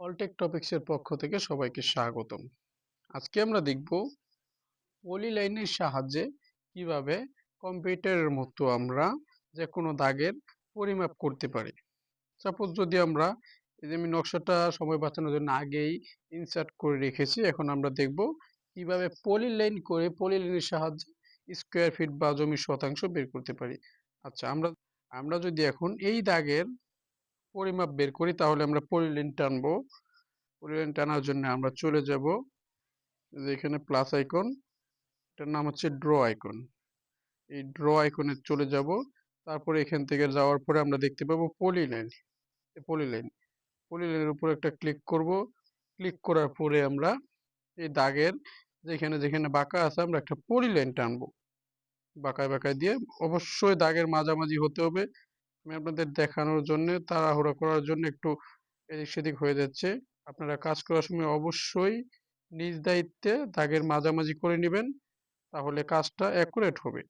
অলটেক টপিক্সের পক্ষ থেকে সবাইকে স্বাগতম। আজকে আমরা দেখব পলি লাইনের সাহায্যে কীভাবে কম্পিউটারের মতো আমরা যে কোনো দাগের পরিমাপ করতে পারি। সাপোজ যদি আমরা এই যে আমি নকশাটা সময় বাঁচানোর জন্য আগেই ইনসার্ট করে রেখেছি, এখন আমরা দেখব কীভাবে পলি লাইন করে পলি লাইনের সাহায্যে স্কোয়ার ফিট বা জমির শতাংশ বের করতে পারি। আচ্ছা আমরা আমরা যদি এখন এই দাগের পরিমাপ বের করি, তাহলে আমরা পরিলেন টানবো। পরিলেন টানার জন্য আমরা চলে যাব। এখানে প্লাস আইকন এটার নাম হচ্ছে ড্র আইকন এই ড্র আইকনে চলে যাব। তারপরে এখান থেকে যাওয়ার পরে আমরা দেখতে পাবো পলিলাইন পলিলাইন পলিলাইনের উপর একটা ক্লিক করব। ক্লিক করার পরে আমরা এই দাগের যেখানে যেখানে বাঁকা আছে, আমরা একটা পলিলাইন টানবো। বাঁকায় বাঁকায় দিয়ে অবশ্যই দাগের মাঝামাঝি হতে হবে। আমি আপনাদের দেখানোর জন্য, তাড়াহুড়া করার জন্য একটু এদিক সেদিক হয়ে যাচ্ছে। আপনারা কাজ করার সময় অবশ্যই নিজ দায়িত্বে দাগের মাঝামাঝি করে নেবেন, তাহলে কাজটা অ্যাকুরেট হবে।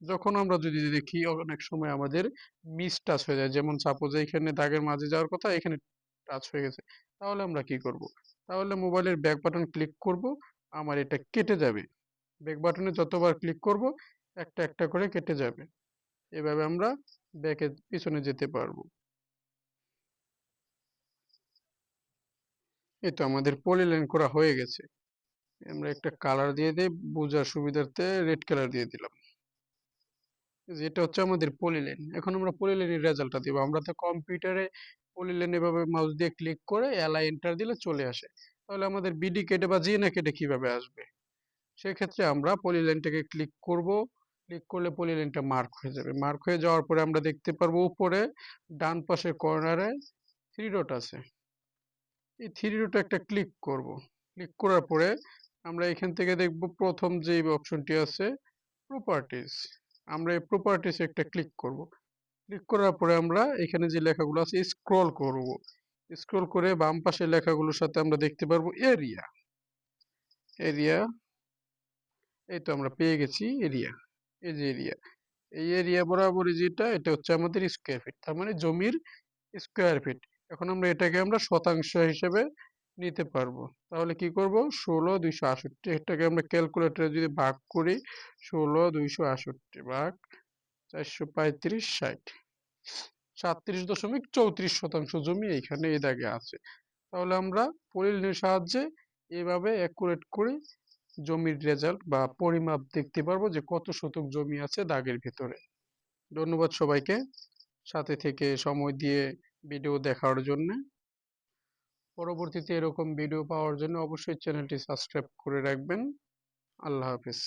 যখন আমরা যদি দেখি, অনেক সময় আমাদের মিস টাচ হয়ে যায়, যেমন সাপোজ এখানে দাগের মাঝে যাওয়ার কথা, এখানে টাচ হয়ে গেছে, তাহলে আমরা কি করব? তাহলে মোবাইলের ব্যাক বাটন ক্লিক করব, আমার এটা কেটে যাবে। ব্যাক বাটনে যতবার ক্লিক করব, একটা একটা করে কেটে যাবে। এভাবে আমরা ব্যাকের পিছনে যেতে পারব। এই তো আমাদের পলিলাইন করা হয়ে গেছে। আমরা একটা কালার দিয়ে দিই, বোঝার সুবিধার্থে রেড কালার দিয়ে দিলাম। যেটা হচ্ছে আমাদের পলিলাইন এখন আমরা পলিলাইনের রেজাল্টটা দিব। আমরা তো কম্পিউটারে পলিলাইন এভাবে মাউস দিয়ে ক্লিক করে এলা এন্টার দিলে চলে আসে। তাহলে আমাদের বিডি কেটে বা জি না কেটে কীভাবে আসবে? সেক্ষেত্রে আমরা পলিলাইনটাকে ক্লিক করব। ক্লিক করলে পলিলাইনটা মার্ক হয়ে যাবে। মার্ক হয়ে যাওয়ার পরে আমরা দেখতে পারব উপরে, ডান পাশের কর্নারে থ্রি ডট আছে। এই থ্রি ডটে একটা ক্লিক করব। ক্লিক করার পরে আমরা এখান থেকে দেখব প্রথম যে অপশনটি আছে প্রপার্টিস আমরা এই প্রপার্টিস একটা ক্লিক করব। ক্লিক করার পরে আমরা এখানে যে লেখাগুলো আছে স্ক্রল করব। স্ক্রল করে বাম পাশের লেখাগুলোর সাথে আমরা দেখতে পারব এরিয়া এরিয়া এই তো আমরা পেয়ে গেছি এরিয়া এই যে এরিয়া এই এরিয়া বরাবরই যেটা, এটা হচ্ছে আমাদের স্কোয়ার ফিট তার মানে জমির স্কোয়ার ফিট এখন আমরা এটাকে আমরা শতাংশ হিসেবে নিতে পারব, তাহলে কি করব, ষোলো দুইশো আষট্টি এটাকে আমরা ক্যালকুলেটরে যদি ভাগ করি, ষোলো দুইশো আষট্টি ভাগ চারশো পঁয়ত্রিশ ষাট সাতত্রিশ দশমিক চৌত্রিশ শতাংশ জমি এইখানে এই দাগে আছে, তাহলে আমরা পরিলিনের সাহায্যে এভাবে অ্যাকুরেট করে জমির রেজাল্ট বা পরিমাপ দেখতে পারব যে কত শতক জমি আছে দাগের ভিতরে। ধন্যবাদ সবাইকে। সাথে থেকে সময় দিয়ে ভিডিও দেখার জন্য। পরবর্তীতে এরকম ভিডিও পাওয়ার জন্য অবশ্যই চ্যানেলটি সাবস্ক্রাইব করে রাখবেন। আল্লাহ হাফিজ।